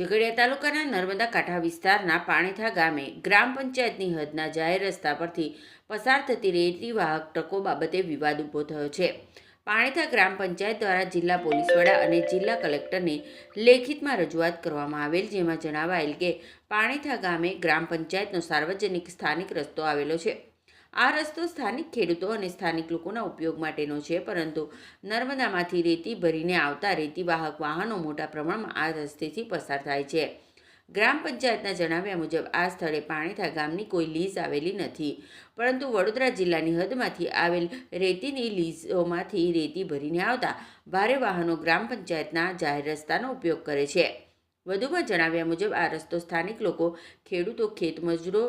ઝઘડિયા તાલુકાના નર્મદા કાંઠા વિસ્તારના પાણીથા ગામે ગ્રામ પંચાયતની હદના જાહેર રસ્તા પરથી પસાર થતી રેતી વાહક ટ્રકો બાબતે વિવાદ ઊભો થયો છે. પાણીથા ગ્રામ પંચાયત દ્વારા જિલ્લા પોલીસ વડા અને જિલ્લા કલેક્ટરને લેખિતમાં રજૂઆત કરવામાં આવેલ, જેમાં જણાવાયેલ કે પાણીથા ગામે ગ્રામ પંચાયતનો સાર્વજનિક સ્થાનિક રસ્તો આવેલો છે. આ રસ્તો સ્થાનિક ખેડૂતો અને સ્થાનિક લોકોના ઉપયોગ માટેનો છે, પરંતુ નર્મદામાંથી રેતી ભરીને આવતા રેતી વાહક વાહનો મોટા પ્રમાણમાં આ રસ્તેથી પસાર થાય છે. ગ્રામ પંચાયતના જણાવ્યા મુજબ, આ સ્થળે પાણીથા ગામની કોઈ લીઝ આવેલી નથી, પરંતુ વડોદરા જિલ્લાની હદમાંથી આવેલ રેતીની લીઝોમાંથી રેતી ભરીને આવતા ભારે વાહનો ગ્રામ પંચાયતના જાહેર રસ્તાનો ઉપયોગ કરે છે. વધુમાં જણાવ્યા મુજબ, આ રસ્તો સ્થાનિક લોકો, ખેડૂતો, ખેતમજૂરો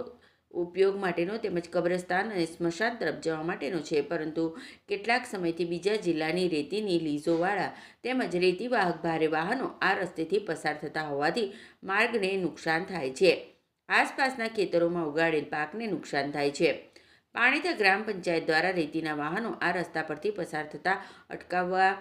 ઉપયોગ માટેનો તેમજ કબ્રસ્તાન અને સ્મશાન તરફ જવા માટેનો છે. પરંતુ કેટલાક સમયથી બીજા જિલ્લાની રેતીની લીઝોવાળા તેમજ રેતીવાહક ભારે વાહનો આ રસ્તેથી પસાર થતા હોવાથી માર્ગને નુકસાન થાય છે. આસપાસના ખેતરોમાં ઉગાડેલ પાકને નુકસાન થાય છે. પાણીતા ગ્રામ પંચાયત દ્વારા રેતીના વાહનો આ રસ્તા પરથી પસાર થતા અટકાવવા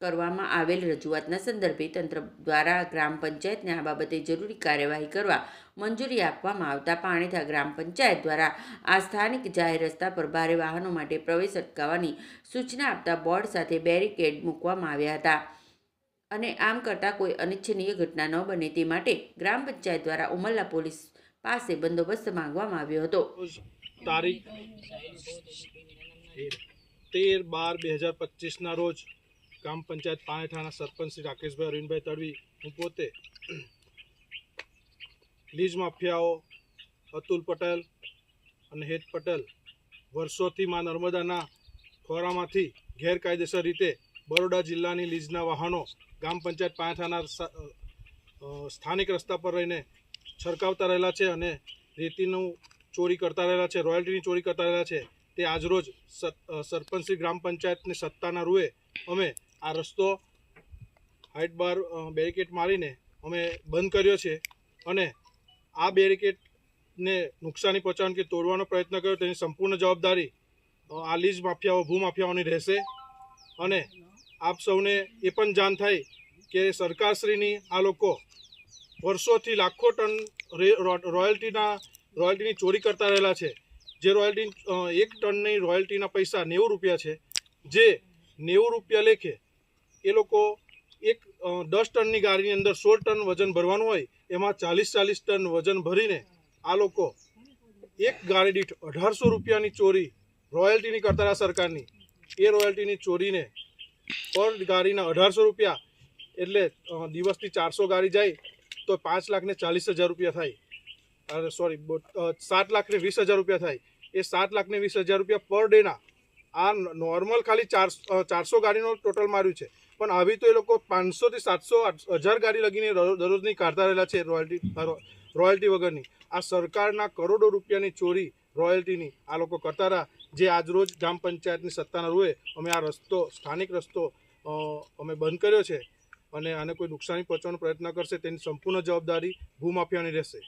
કરવામાં આવેલ રજૂઆતના સંદર્ભે તંત્ર દ્વારા ગ્રામ પંચાયતને આ બાબતે જરૂરી કાર્યવાહી કરવા મંજૂરી આપવામાં આવતા પાણીથા ગ્રામ પંચાયત દ્વારા આ સ્થાનિક જાહેર રસ્તા પર ભારે વાહનો માટે પ્રવેશ અટકાવવાની સૂચના આપતા બોર્ડ સાથે બેરિકેડ મૂકવામાં આવ્યા હતા. અને આમ કરતાં કોઈ અનિચ્છનીય ઘટના ન બને તે માટે ગ્રામ પંચાયત દ્વારા ઉમરલા પોલીસ પાસે બંદોબસ્ત માંગવામાં આવ્યો હતો. તારીખ તેર બાર બે હજાર પચીસના રોજ ગ્રામ પંચાયત પાણીઠાના સરપંચ શ્રી રાકેશભાઈ અરવિંદભાઈ તડવી, હું પોતે લીજ માફિયાઓ, અતુલ પટેલ અને હેત પટેલ વર્ષોથી માં નર્મદાના ખોરામાંથી ગેરકાયદેસર રીતે બરોડા જિલ્લાની લીઝના વાહનો ગ્રામ પંચાયત પાણીઠાના સ- સ્થાનિક રસ્તા પર રહીને છરકાવતા રહેલા છે અને રેતીનું ચોરી કરતા રહેલા છે, રોયલ્ટીની ચોરી કરતા રહેલા છે. તે આજરોજ સ- સરપંચ શ્રી ગ્રામ પંચાયતની સત્તાના રૂએ અમે આ રસ્તો હાઇટ બાર બેરિકેડ મારીને અમે બંધ કર્યો છે અને આ બેરિકેડને નુકસાની પહોંચાડવાનું કે તોડવાનો પ્રયત્ન કર્યો, તેની સંપૂર્ણ જવાબદારી આ લીઝ માફિયાઓ, ભૂ માફિયાઓની રહેશે. અને આપ સૌને એ પણ જાણ થાય કે સરકારશ્રીની આ લોકો વર્ષોથી લાખો ટન રોયલ્ટીના, રોયલ્ટીની ચોરી કરતા રહેલા છે. જે રોયલ્ટી એક ટનની રોયલ્ટીના પૈસા નેવું રૂપિયા છે. જે નેવું રૂપિયા લેખે એ લોકો એક દસ ટનની ગાડીની અંદર સોળ ટન વજન ભરવાનું હોય, એમાં ચાલીસ ચાલીસ ટન વજન ભરીને આ લોકો એક ગાડી દીઠ અઢારસો રૂપિયાની ચોરી રોયલ્ટીની કરતા સરકારની. એ રોયલ્ટીની ચોરીને પર ગાડીના અઢારસો રૂપિયા એટલે દિવસની ચારસો ગાડી જાય, તો પાંચ લાખને ચાલીસ હજાર રૂપિયા થાય. અરે સોરી સાત લાખને વીસ હજાર રૂપિયા થાય. એ સાત લાખને વીસ હજાર રૂપિયા પર ડેના આ નોર્મલ ખાલી ચાર ચારસો ગાડીનો ટોટલ માર્યું છે. પણ આવી તો એ લોકો પાંચસોથી સાતસો હજાર ગાડી લગીને દરરોજ- દરરોજની કાઢતા રહેલા છે રોયલ્ટી રોયલ્ટી વગરની. આ સરકારના કરોડો રૂપિયાની ચોરી રોયલ્ટીની આ લોકો કરતા રહ્યા. જે આજરોજ ગ્રામ પંચાયતની સત્તાના રૂએ અમે આ રસ્તો, સ્થાનિક રસ્તો અમે બંધ કર્યો છે. અને આને કોઈ નુકસાની પહોંચવાનો પ્રયત્ન કરશે તેની સંપૂર્ણ જવાબદારી ભૂમાફિયાની રહેશે.